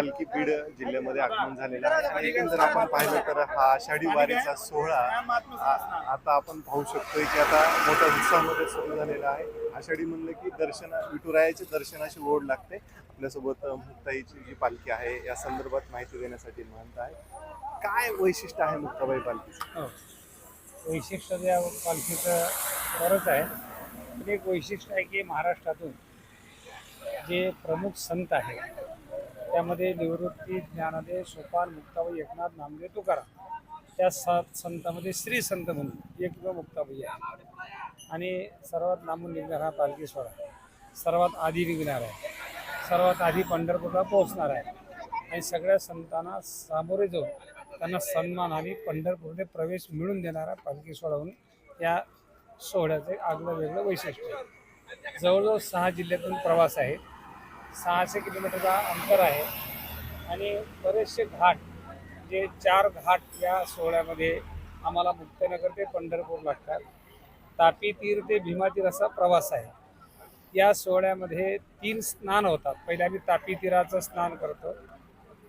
पालखी बीड जिल्ह्यामध्ये आगमन झालेलं आहे. आणि एकूण जर आपण पाहिलं तर हा आषाढी वारीचा सोहळा आ- आता आपण पाहू शकतोय की आता मोठ्या उत्साहामध्ये सुरू झालेला आहे. आषाढी म्हणलं की दर्शन विठुरायाच्या दर्शनाची ओढ लागते. आपल्यासोबत अ, मुक्ताईची जी पालखी आहे या संदर्भात माहिती देण्यासाठी म्हणत आहे. काय वैशिष्ट्य आहे मुक्ताबाई पालखीचं? हो. वैशिष्ट्य या पालखीचं बरंच आहे. पण एक वैशिष्ट्य आहे की महाराष्ट्रातून जे प्रमुख संत आहेत त्यामध्ये निवृत्ती ज्ञानादे सोपान मुक्ताबाई एकनाथ नामदेव तुकाराम. त्या सात संतामध्ये श्री संत म्हणून एक किंवा मुक्ताबाई आहे. आणि सर्वात नामून निघणार हा पालखी आहे. सर्वात आधी निघणार आहे. सर्वात आधी पंढरपूरला पोहोचणार आहे. आणि सगळ्या संतांना सामोरे जाऊन त्यांना सन्मान आणि पंढरपूरने प्रवेश मिळून देणारा पालखी सोहळा या सोहळ्याचं आगलं आगळं वेगळं वैशिष्ट्य आहे. जवळजवळ सहा जिल्ह्यातून प्रवास आहे सहाशे किलोमीटरचा अंतर आहे. आणि बरेचसे घाट जे चार घाट या सोहळ्यामध्ये आम्हाला मुक्तनगर ते पंढरपूर लागतात. तापी तीर ते भीमातीर असा प्रवास आहे. या सोहळ्यामध्ये तीन स्नान होतात. पहिले आम्ही तापी तीराचं स्नान करतो.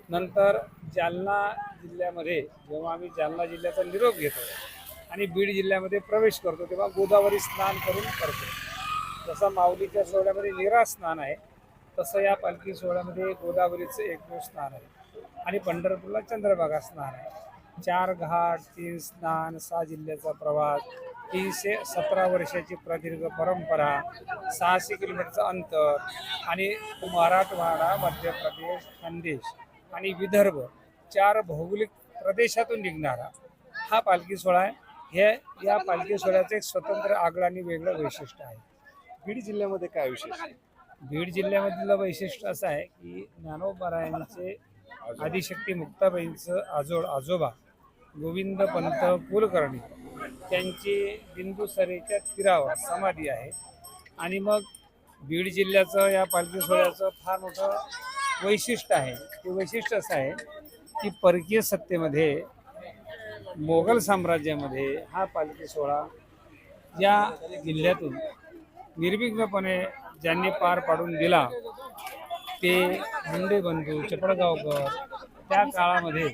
नंतर जालना जिल्ह्यामध्ये जेव्हा आम्ही जालना जिल्ह्याचा निरोप घेतो आणि बीड जिल्ह्यामध्ये प्रवेश करतो तेव्हा गोदावरी स्नान करून करतो. जसं माऊलीच्या सोहळ्यामध्ये निरा स्नान आहे तसं या पालखी सोहळ्यामध्ये गोदावरीचं एकमेव स्नान आहे आणि पंढरपूरला चंद्रभागा स्नान आहे. चार घाट तीन स्नान सहा जिल्ह्याचा प्रवास तीनशे सतरा वर्षाची प्रदीर्घ परंपरा सहाशे किलोमीटरचं अंतर आणि मराठवाडा मध्य प्रदेश खानदेश आणि विदर्भ चार भौगोलिक प्रदेशातून निघणारा हा पालखी सोहळा आहे. हे या पालखी सोहळ्याचं एक स्वतंत्र आगळं आणि वेगळं वैशिष्ट्य आहे. बीड जिल्ह्यामध्ये काय विशेष? आहे बीड जिल्ह्यामधलं वैशिष्ट्य असं आहे की ज्ञानोबारायांचे आदिशक्ती मुक्ताबाईंचं आजोड आजोबा गोविंद पंत कुलकर्णी त्यांची बिंदुसरेच्या तीरावर समाधी आहे. आणि मग बीड जिल्ह्याचं या पालखी सोहळ्याचं फार मोठं वैशिष्ट्य आहे. ते वैशिष्ट्य असं आहे की परकीय सत्तेमध्ये मोगल साम्राज्यामध्ये हा पालखी सोहळा या जिल्ह्यातून निर्विघ्नपणे ज्यांनी पार पाडून दिला ते मुंडे बंधू चपळगावकर त्या काळामध्ये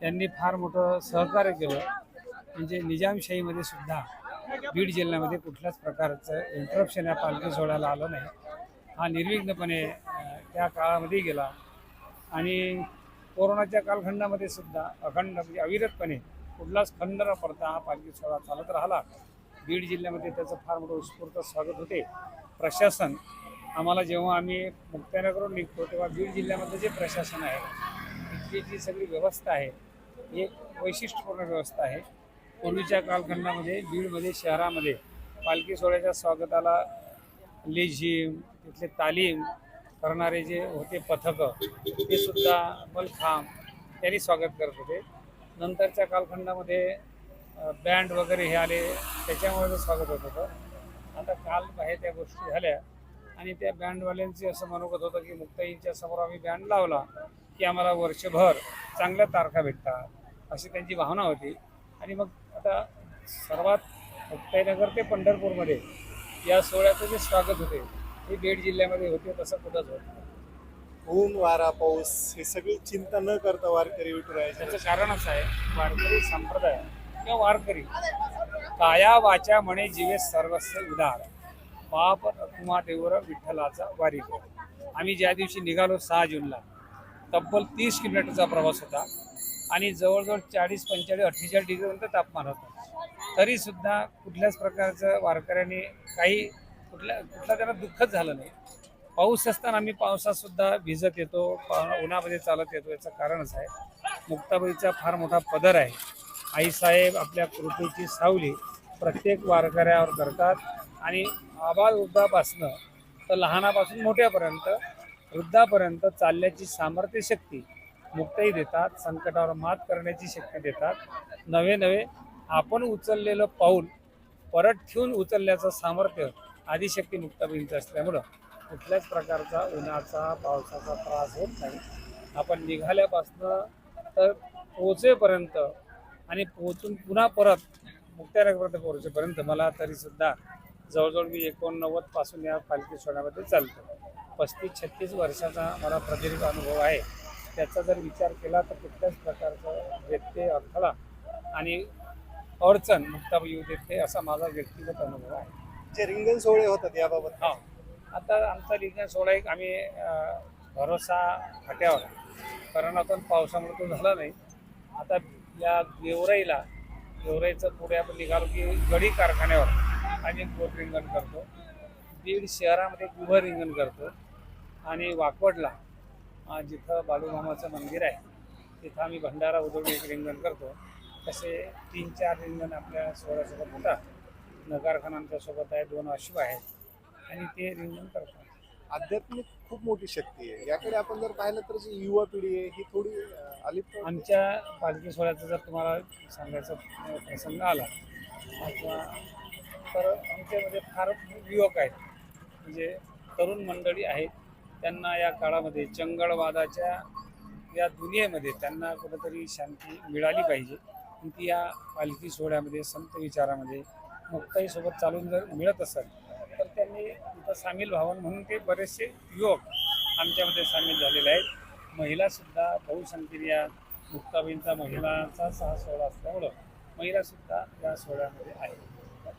त्यांनी फार मोठं सहकार्य केलं. म्हणजे निजामशाहीमध्ये सुद्धा बीड जिल्ह्यामध्ये कुठल्याच प्रकारचं इंटरप्शन या पालखी सोहळ्याला आलं नाही. हा निर्विघ्नपणे त्या काळामध्ये गेला. आणि कोरोनाच्या कालखंडामध्ये सुद्धा अखंड म्हणजे अविरतपणे कुठलाच खंड न पडता हा पालखी सोहळा चालत राहिला. बीड जिल्ह्यामध्ये त्याचं फार मोठं उत्स्फूर्त स्वागत होते. प्रशासन आम्हाला जेव्हा आम्ही मुक्त्यानगरहून निघतो तेव्हा बीड जिल्ह्यामधलं जे प्रशासन आहे इथली जी सगळी व्यवस्था आहे ही वैशिष्ट्यपूर्ण व्यवस्था आहे. पूर्वीच्या कालखंडामध्ये बीडमध्ये शहरामध्ये पालखी सोहळ्याच्या स्वागताला लेझिम तिथले तालीम करणारे जे होते पथकं ते सुद्धा मलखांब त्यांनी स्वागत करत होते. नंतरच्या कालखंडामध्ये बँड वगैरे हे आले त्याच्यामुळे स्वागत होत होतं. आता काल बाहेर त्या गोष्टी झाल्या आणि त्या बँडवाल्यांची असं मनोगत होतं की मुक्ताईंच्या समोर आम्ही बँड लावला की आम्हाला वर्षभर चांगल्या तारखा भेटतात अशी त्यांची भावना होती. आणि मग आता सर्वात मुक्ताईनगर ते पंढरपूरमध्ये या सोहळ्याचं जे स्वागत होते हे बीड जिल्ह्यामध्ये होते तसं कुठंच होत. ऊन वारा पाऊस हे सगळी चिंता न करता वारकरी विठुरायाच्या त्याचं कारणच आहे वारकरी संप्रदाय. किंवा वारकरी काया वाचा म्हणे जीवे सर्वस्व उदार. पाप कुमा देवर विठ्ठलाचा वारी आम्ही ज्या दिवशी निघालो सहा जूनला तब्बल तीस किलोमीटरचा प्रवास होता आणि जवळजवळ चाळीस पंचेचाळीस अठ्ठेचाळीस डिग्रीपर्यंत तापमान होतं. तरीसुद्धा कुठल्याच प्रकारचं वारकऱ्यांनी काही कुठल्या कुठला त्यांना दुःखच झालं नाही. पाऊस असताना आम्ही पावसातसुद्धा भिजत येतो पा- उन्हामध्ये चालत येतो याचं कारणच आहे. मुक्ताबाईचा फार मोठा पदर आहे. आईसाहेब आपल्या कृतीची सावली प्रत्येक वारकऱ्यावर करतात. आणि आबाल वृद्धापासनं तर लहानापासून मोठ्यापर्यंत वृद्धापर्यंत चालण्याची सामर्थ्य शक्ती मुक्तही देतात संकटावर मात करण्याची शक्ती देतात. नवे नवे आपण उचललेलं पाऊल परत ठेवून उचलण्याचं सामर्थ्य आदिशक्ती मुक्ताबाईंचं असल्यामुळं कुठल्याच प्रकारचा उन्हाचा पावसाचा त्रास होत नाही. आपण निघाल्यापासनं तर पोचेपर्यंत आणि पोहोचून पुन्हा परत मुक्त्यानगरपर्यंत पोहोचेपर्यंत मला तरीसुद्धा जवळजवळ मी एकोणनव्वदपासून या पालखी सोहळ्यामध्ये चालतो. पस्तीस छत्तीस वर्षाचा मला प्रदीर्घ अनुभव आहे. त्याचा जर विचार केला तर कुठल्याच प्रकारचा व्यत्यय अडथळा आणि अडचण मुक्ताबाई येऊ देत असा माझा व्यक्तिगत अनुभव आहे. जे रिंगण सोहळे होतात याबाबत. हा. आता आमचा लिंगण सोहळा एक आम्ही भरोसा फाट्यावर कारण आपण पावसामुळे तो झाला नाही. आता या गेवराईला गेवराईचं पुढे आपण निघालो की गडी कारखान्यावर आम्ही एक रिंगण करतो. बीड शहरामध्ये एक उभं रिंगण करतो. आणि वाकवडला जिथं बालूमामाचं मंदिर आहे तिथं आम्ही भंडारा उजवून एक रिंगण करतो. तसे तीन चार रिंगण आपल्या सोहळ्यासोबत होतात. नगारखाना आमच्यासोबत आहे दोन अश्व आहेत. आणि ते रिंगण करतात आध्यात्मिक खूप मोठी शक्ती आहे. याकडे आपण जर पाहिलं तर जी युवा पिढी आहे ही थोडी आली अलिप्त आमच्या पालखी सोहळ्याचा जर तुम्हाला सांगायचा प्रसंग आला किंवा तर आमच्यामध्ये फार युवक आहेत. म्हणजे तरुण मंडळी आहेत. त्यांना या काळामध्ये चंगळवादाच्या या दुनियेमध्ये त्यांना कुठंतरी शांती मिळाली पाहिजे. ती या पालखी सोहळ्यामध्ये संत विचारामध्ये मुक्ताईसोबत चालून जर मिळत असेल त्यांनी तिथं सामील व्हावं म्हणून ते बरेचसे युवक आमच्यामध्ये सामील झालेले आहेत. महिलासुद्धा बहुसंख्येने या मुक्ताबाईंचा महिलांचा हा सोहळा असल्यामुळं महिलासुद्धा या सोहळ्यामध्ये आहेत.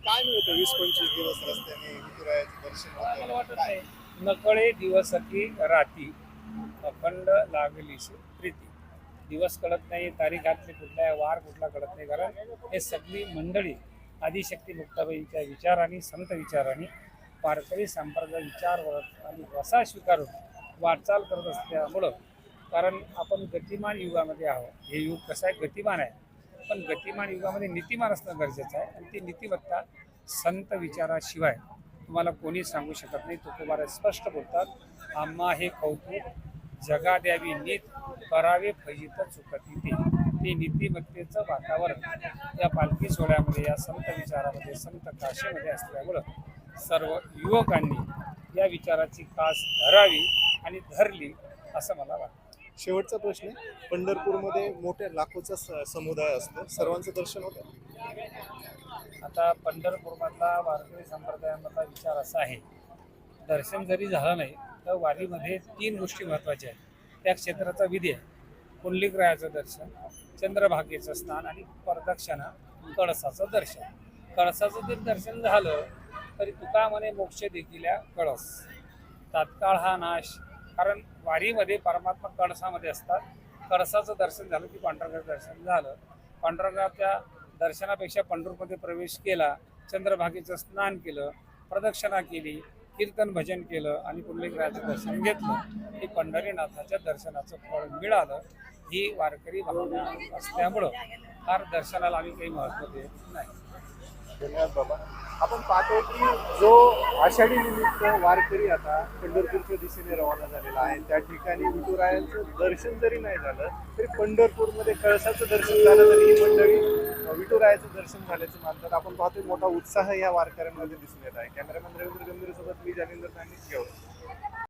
काय मिळतं? वीस पंचवीस दिवस रस्त्याने दर्शन मला वाटत नाही. नकळे दिवस की राती अखंड लागलीशी प्रीती. दिवस कळत नाही तारीख आतली कुठला आहे वार कुठला कळत नाही. कारण हे सगळी मंडळी आदिशक्ती मुक्ताबाईंच्या विचाराने संत विचाराने वारकरी संप्रदाय विचार आणि वसा स्वीकारून वाटचाल करत असल्यामुळं कारण आपण गतिमान युगामध्ये आहोत. हे युग कसं आहे? गतिमान आहे. पण गतिमान युगामध्ये नीतिमान असणं गरजेचं आहे. आणि ती नीतिमत्ता संत विचाराशिवाय तुम्हाला कोणी सांगू शकत नाही. तुकोबारा स्पष्ट बोलतात आम्हा हे कौतुक जगा द्यावी नीत करावे फजित चुकती ते ते नीतिमत्तेचं वातावरण या पालखी सोहळ्यामध्ये या संत विचारामध्ये संत काशीमध्ये असल्यामुळं सर्व युवकांनी या विचाराची कास धरावी आणि धरली असं मला वाटतं. शेवटचा प्रश्न आहे. पंढरपूरमध्ये मोठ्या लाखोचा स- समुदाय असतो. सर्वांचं दर्शन होतं? आता पंढरपूरमधला वारकरी संप्रदायामधला विचार असा आहे. दर्शन जरी झालं नाही तर वारीमध्ये तीन गोष्टी महत्त्वाच्या आहेत. त्या क्षेत्राचा विधी आहे. पुंडलिकरायाचं दर्शन चंद्रभागेचं स्नान आणि प्रदक्षिणा कळसाचं दर्शन. कळसाचं जरी दर्शन झालं तरी तुका म्हणे मोक्ष देखील या कळस. तात्काळ हा नाश कारण वारीमध्ये परमात्मा कळसामध्ये असतात. कळसाचं दर्शन झालं की पांढरगाव दर्शन झालं. पांढरगावच्या दर्शनापेक्षा पंढरपूरमध्ये प्रवेश केला चंद्रभागेचं स्नान केलं प्रदक्षिणा केली कीर्तन भजन केलं आणि पुंडलिकरायाचं दर्शन घेतलं हे पंढरीनाथाच्या दर्शनाचं फळ मिळालं. ही वारकरी भावना असल्यामुळं फार दर्शनाला आम्ही काही महत्त्व देत नाही. धन्यवाद बाबा. आपण पाहतो की जो आषाढी निमित्त वारकरी आता पंढरपूरच्या दिशेने रवाना झालेला आहे त्या ठिकाणी विठुरायांचं दर्शन जरी नाही झालं तरी पंढरपूरमध्ये कळसाचं दर्शन झालं तरी ही मंडळी विठुरायाचं दर्शन झाल्याचं मानतात. आपण पाहतोय मोठा उत्साह या वारकऱ्यांमध्ये दिसून येत आहे. कॅमेरामॅन रवींद्र गंभीर सोबत मी जालिंदर सांगितलं